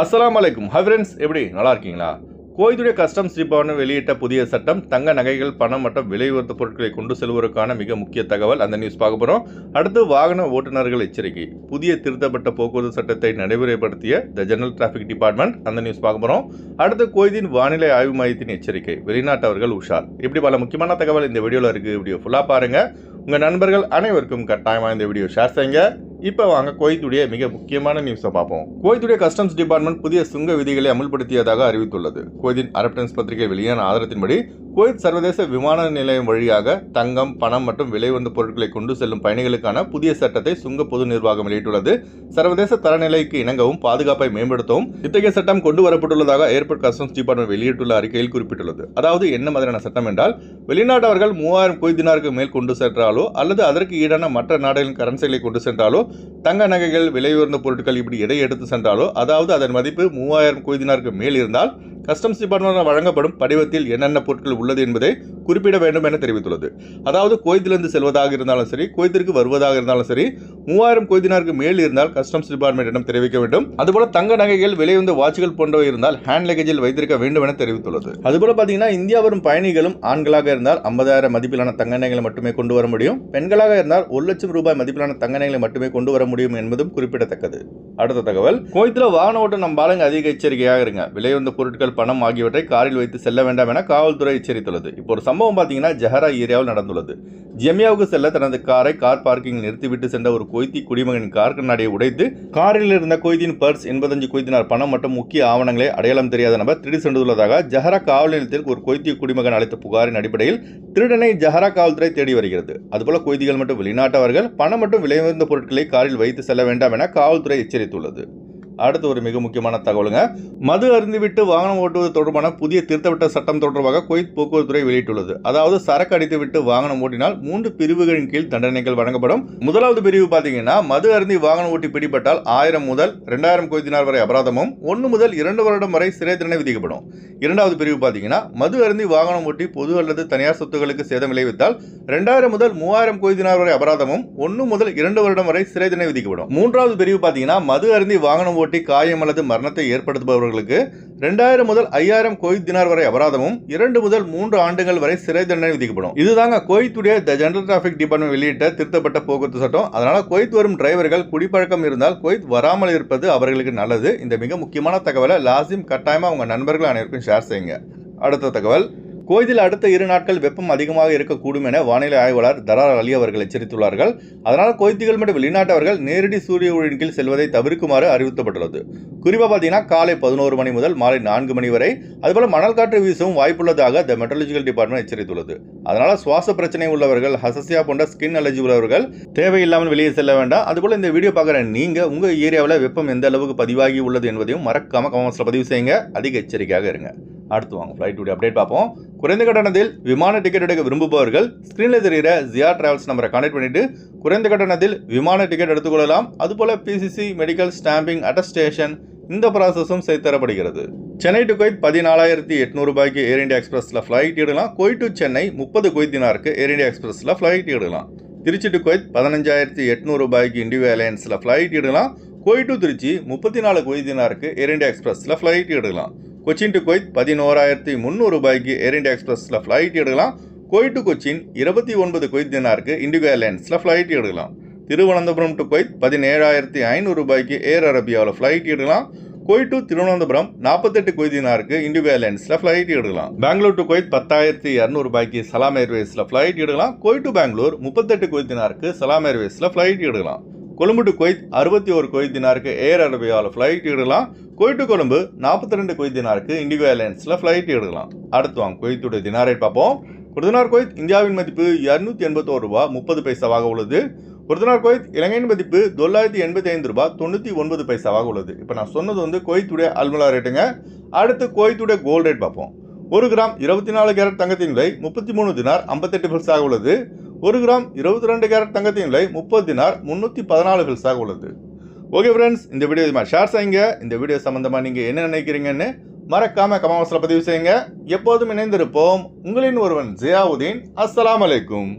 அஸ்லாம் வலைக்கும் hi friends எப்படி? நல்லா இருக்கீங்களா கோயத்துடைய கஸ்டம்ஸ் டிபார்ட்மெண்ட் வெளியிட்ட புதிய சட்டம் தங்க நகைகள் பணம் மற்றும் விலை உயர்த்த பொருட்களை கொண்டு செல்வதற்கான மிக முக்கிய தகவல் அந்த நியூஸ் பார்க்க போகிறோம் அடுத்து வாகன ஓட்டுநர்கள் எச்சரிக்கை. புதிய திருத்தப்பட்ட போக்குவரத்து சட்டத்தை நடைமுறைப்படுத்திய த ஜெனரல் டிராஃபிக் டிபார்ட்மெண்ட் அந்த நியூஸ் பார்க்க போகிறோம் அடுத்து கோயத்தின் வானிலை ஆய்வு மையத்தின் எச்சரிக்கை. வெளிநாட்டவர்கள் உஷார். இப்படி பல முக்கியமான தகவல் இந்த வீடியோவில் இருக்குது வீடியோ ஃபுல்லாக பாருங்கள் உங்கள் நண்பர்கள் அனைவருக்கும் கட்டாயமாக இந்த வீடியோ ஷேர் செய்யுங்க. இப்போ வாங்க குவைத்துடைய மிக முக்கியமான நியூஸை பார்ப்போம். குவைத்துடைய கஸ்டம்ஸ் டிபார்ட்மெண்ட் புதிய சுங்க விதிகளை அமல்படுத்தியதாக அறிவித்துள்ளது. குவைத்தின் அரப்டன்ஸ் பத்திரிகை வெளியான ஆதாரத்தின்படி குவைத் சர்வதேச விமான நிலையம் வழியாக தங்கம் பணம் மற்றும் விலை உயர்ந்த பொருட்களை கொண்டு செல்லும் பயணிகளுக்கான புதிய சட்டத்தை சுங்க பொது நிர்வாகம் வெளியிட்டுள்ளது. சர்வதேச தரநிலைக்கு இணங்கவும் பாதுகாப்பை மேம்படுத்தவும் இத்தகைய சட்டம் கொண்டு வரப்பட்டுள்ளதாக ஏர்போர்ட் கஸ்டம்ஸ் டிபார்ட்மெண்ட் வெளியிட்டுள்ள அறிக்கையில் குறிப்பிட்டுள்ளது. அதாவது என்ன மாதிரியான சட்டம் என்றால் வெளிநாட்டவர்கள் மூவாயிரம் கொய்தினாருக்கு மேல் கொண்டு சென்றாலோ அல்லது அதற்கு ஈடான மற்ற நாடுகளின் கரன்சிகளை கொண்டு சென்றாலோ தங்க நகைகள் விலை உயர்ந்த பொருட்கள் இப்படி எடை எடுத்து சென்றாலோ அதாவது அதன் மதிப்பு மூவாயிரம் குவிதினாருக்கு மேல் இருந்தால் கஸ்டம்ஸ் டிபார்ட்மெண்ட் வழங்கப்படும் படிவத்தில் என்னென்ன பொருட்கள் உள்ளது என்பதை குறிப்பிட வேண்டும் என தெரிவித்துள்ளது. அதாவது கோயத்திலிருந்து செல்வதாக இருந்தாலும் சரி கோயத்திற்கு வருவதாக இருந்தாலும் சரி மூவாயிரம் கொய்தினாருக்கு மேல் இருந்தால் கஸ்டம்ஸ் டிபார்ட்மெண்ட்டிடம் தெரிவிக்க வேண்டும். அதுபோல தங்க நகைகள் விலையுந்த வாட்சுகள் போன்றவை இருந்தால் ஹேண்ட் லக்கேஜில் வைத்திருக்க வேண்டும் என தெரிவித்துள்ளது. அதுபோல பார்த்தீங்கன்னா இந்தியா வரும் பயணிகளும் ஆண்களாக இருந்தால் ஐம்பதாயிரம் மதிப்பிலான தங்க நகைகளை மட்டுமே கொண்டு வர முடியும். பெண்களாக இருந்தால் ஒரு லட்சம் ரூபாய் மதிப்பிலான தங்க நகைகளை மட்டுமே கொண்டு வர முடியும் என்பதும் குறிப்பிடத்தக்கது. அடுத்த தகவல் கோயத்தில் வாகன ஓட்டம் நம்ம ஆளுங்க அதிக எச்சரிக்கையாக இருங்க. விலையுந்த பொருட்கள் பணம் ஆகியவற்றை காரில் வைத்து செல்ல வேண்டாம் என காவல்துறை எச்சரித்துள்ளது. இப்போ ஒரு சம்பவம் பார்த்தீங்கன்னா ஜஹரா ஏரியாவில் நடந்துள்ளது. ஜெமியாவுக்கு செல்ல தனது காரை கார் பார்க்கிங் நிறுத்திவிட்டு சென்ற ஒரு கொய்தி குடிமகனின் கார் கண்ணாடியை உடைத்து காரில் இருந்த கொய்தியின் பர்ஸ் எண்பத்தஞ்சு கொய்தினார். பணம் மற்றும் முக்கிய ஆவணங்களை அடையாளம் தெரியாத நபர் திருடி சென்றுள்ளதாக ஜஹரா காவல் நிலையத்தில் ஒரு கொய்திய குடிமகன் அளித்த புகாரின் அடிப்படையில் திருடனை ஜஹரா காவல்துறை தேடி வருகிறது. அதுபோல கொய்திகள் மற்றும் வெளிநாட்டவர்கள் பணம் மற்றும் விலை உயர்ந்த பொருட்களை காரில் வைத்து செல்ல வேண்டாம் என காவல்துறை எச்சரித்துள்ளது. அடுத்து ஒரு மிக முக்கியமான தகவலுங்க. மது அருந்திவிட்டு வாகனம் ஓட்டுவது தொடர்பான புதிய திருத்தப்பட்ட சட்டம் தொடர்பாக குவைத் போக்குவரத்துறை வெளியிட்டுள்ளது. அதாவது சரக்கு அடித்துவிட்டு வாகனம் ஓட்டினால் மூன்று பிரிவுகளின் கீழ் தண்டனைகள் வழங்கப்படும். முதலாவது பிரிவு பார்த்தீங்கன்னா மது அருந்தி வாகனம் ஓட்டி பிடிபட்டால் ஆயிரம் முதல் ரெண்டாயிரம் கொய்தினார் வரை அபராதமும் ஒன்று முதல் இரண்டு வருடம் வரை சிறை தண்டனை விதிக்கப்படும். இரண்டாவது பிரிவு பார்த்தீங்கன்னா மது அருந்தி வாகனம் ஓட்டி பொது அல்லது தனியார் சொத்துக்களுக்கு சேதம் விளைவித்தால் ரெண்டாயிரம் முதல் மூவாயிரம் கொய்தினார் வரை அபராதமும் ஒன்று முதல் இரண்டு வருடம் வரை சிறை தண்டனை விதிக்கப்படும். மூன்றாவது பிரிவு பார்த்தீங்கன்னா மது அருந்தி வாகனம் ஓட்டி காயம் அல்லது மரணத்தை ஏற்படுத்துபவர்களுக்கு ரெண்டாயிரம் முதல் ஐயாயிரம் கோயித் தினார் வரை அபராதமும் இரண்டு முதல் மூன்று ஆண்டுகள் வரை சிறை தண்டனை விதிக்கப்படும். இதுதாங்க கோயத்துடைய த ஜெனரல் டிராஃபிக் டிபார்ட்மெண்ட் வெளியிட்ட திருத்தப்பட்ட போக்குவரத்து சட்டம். அதனால கோயத் வரும் டிரைவர்கள் குடிப்பழக்கம் இருந்தால் கோயத் வராமல் இருப்பது அவர்களுக்கு நல்லது. இந்த மிக முக்கியமான தகவலை லாசிம் கட்டாயமா உங்க நண்பர்கள் அனைவருக்கும் ஷேர் செய்யுங்க. அடுத்த தகவல். கோயிலில் அடுத்த இரு நாட்கள் வெப்பம் அதிகமாக இருக்கக்கூடும் என வானிலை ஆய்வாளர் தரார் அலி அவர்கள் எச்சரித்துள்ளார்கள். அதனால் கோய்த்திகள் மற்றும் வெளிநாட்டவர்கள் நேரடி சூரிய ஒளியின் கீழ் செல்வதை தவிர்க்குமாறு அறிவுறுத்தப்பட்டுள்ளது. குறிப்பாக பார்த்தீங்கன்னா காலை பதினோரு மணி முதல் மாலை நான்கு மணி வரை அதுபோல் மணல் காற்று வீசவும் வாய்ப்புள்ளதாக த மெட்ரலஜிக்கல் டிபார்ட்மெண்ட் எச்சரித்துள்ளது. அதனால் சுவாச பிரச்சனை உள்ளவர்கள் ஹசசியா போன்ற ஸ்கின் அலர்ஜி உள்ளவர்கள் தேவையில்லாமல் வெளியே செல்ல வேண்டாம். அதுபோல் இந்த வீடியோ பார்க்குற நீங்கள் உங்கள் ஏரியாவில் வெப்பம் எந்த அளவுக்கு பதிவாகி உள்ளது என்பதையும் மறக்காம கமெண்ட்ஸில் பதிவு செய்யுங்க. அதிக எச்சரிக்கையாக இருங்க. அடுத்து வாங்க ஃப்ளைட்டுடைய அப்டேட் பார்ப்போம். குறைந்த கட்டணத்தில் விமான டிக்கெட் எடுக்க விரும்புபவர்கள் ஸ்க்ரீனில் தெரிகிற ஜியா டிராவல்ஸ் நம்பரை கனெக்ட் பண்ணிட்டு குறைந்த கட்டணத்தில் விமான டிக்கெட் எடுத்துக்கொள்ளலாம். அதுபோல் பிசிசி மெடிக்கல் ஸ்டாம்பிங் அட்டஸ்டேஷன் இந்த ப்ராசஸும் செய்து தரப்படுகிறது. சென்னை டு கொய்த் பதினாலாயிரத்தி எட்நூறு ரூபாய்க்கு ஏர் இண்டியா எக்ஸ்பிரஸில் ஃப்ளைட் எடுக்கலாம். கொய் டு சென்னை முப்பது கொய்தினாருக்கு ஏர் இண்டியா எக்ஸ்பிரஸில் ஃப்ளைட் எடுக்கலாம். திருச்சி டு கொய்த் பதினஞ்சாயிரத்தி எட்நூறு ரூபாய்க்கு இண்டிகோ ஏர்லைன்ஸில் ஃப்ளைட் எடுக்கலாம். கொய் டு திருச்சி முப்பத்தி நாலு கொய்தினாருக்கு ஏர் இண்டியா எக்ஸ்பிரஸில் ஃப்ளைட் எடுக்கலாம். கொச்சின் டு கொய்த் பதினோராயிரத்தி முந்நூறு ரூபாய்க்கு ஏர் இந்தியா எக்ஸ்பிரஸில் ஃப்ளைட் எடுக்கலாம். கொய் டு கொச்சின் இருபத்தி ஒன்பது கொய்த் தினாருக்கு இண்டிகோ ஏர்லைன்ஸில் ஃப்ளைட் எடுக்கலாம். திருவனந்தபுரம் டு கொய்த் பதினேழாயிரத்தி ஐநூறு ரூபாய்க்கு ஏர் அரபியாவில் ஃப்ளைட் எடுக்கலாம். கொய் டு திருவனந்தபுரம் நாற்பத்தெட்டு கொய்தினாருக்கு இண்டிகோ ஏர்லைன்ஸில் ஃப்ளைட் எடுக்கலாம். பெங்களூர் டு கொய்த் பத்தாயிரத்தி இரநூறு ரூபாய்க்கு சலாம் ஏர்வேஸில் ஃப்ளைட் எடுக்கலாம். கொய் டு பெங்களூர் முப்பத்தெட்டு கொய்தினாருக்கு சலாம் ஏர்வேஸில் ஃப்ளைட் எடுக்கலாம். கொழும்பு டு கொய்த் அறுபத்தி ஒரு கொய்தினாருக்கு ஏர் அரேபியாவில் ஃப்ளைட் எடுக்கலாம். கொய்ட்டு கொழும்பு நாற்பத்தி ரெண்டு கொய்த் தினாருக்கு இண்டிகோ ஏர்லைன்ஸில் ஃப்ளைட் எடுக்கலாம். அடுத்து வாங்க கொய்த்துடைய தினாரை பார்ப்போம். ஒரு தினார் கொய்த் இந்தியாவின் மதிப்பு இரநூத்தி எண்பத்தோரு ரூபா முப்பது பைசாவாக உள்ளது. ஒரு தினார் கொய்த் இலங்கையின் மதிப்பு தொள்ளாயிரத்தி எண்பத்தி ஐந்து ரூபாய் தொண்ணூற்றி ஒன்பது பைசாவாக உள்ளது. இப்போ நான் சொன்னது வந்து கொய்த்துடைய அல்மலா ரேட்டுங்க அடுத்து கொய்த்துடைய கோல்ட் ரேட் பார்ப்போம். ஒரு கிராம் இருபத்தி நாலு கேரட் தங்கத்தின் விலை முப்பத்தி மூணு தினார் ஐம்பத்தெட்டு பைசாக உள்ளது. ஒரு கிராம் இருபத்தி ரெண்டு கேரட் தங்கத்தின் விலை முப்பது தினார் முந்நூற்றி பதினாலு பில்ஸாக உள்ளது. ஓகே ஃப்ரெண்ட்ஸ் இந்த வீடியோ இதுமா ஷேர் செய்யுங்க இந்த வீடியோ சம்மந்தமாக நீங்கள் என்ன நினைக்கிறீங்கன்னு மறக்காம கமெண்ட்ஸில் பதிவு செய்யுங்க. எப்போதும் இணைந்திருப்போம். உங்களின் ஒருவன் ஜியாவுதீன். அஸ்லாம் அலைக்கும்.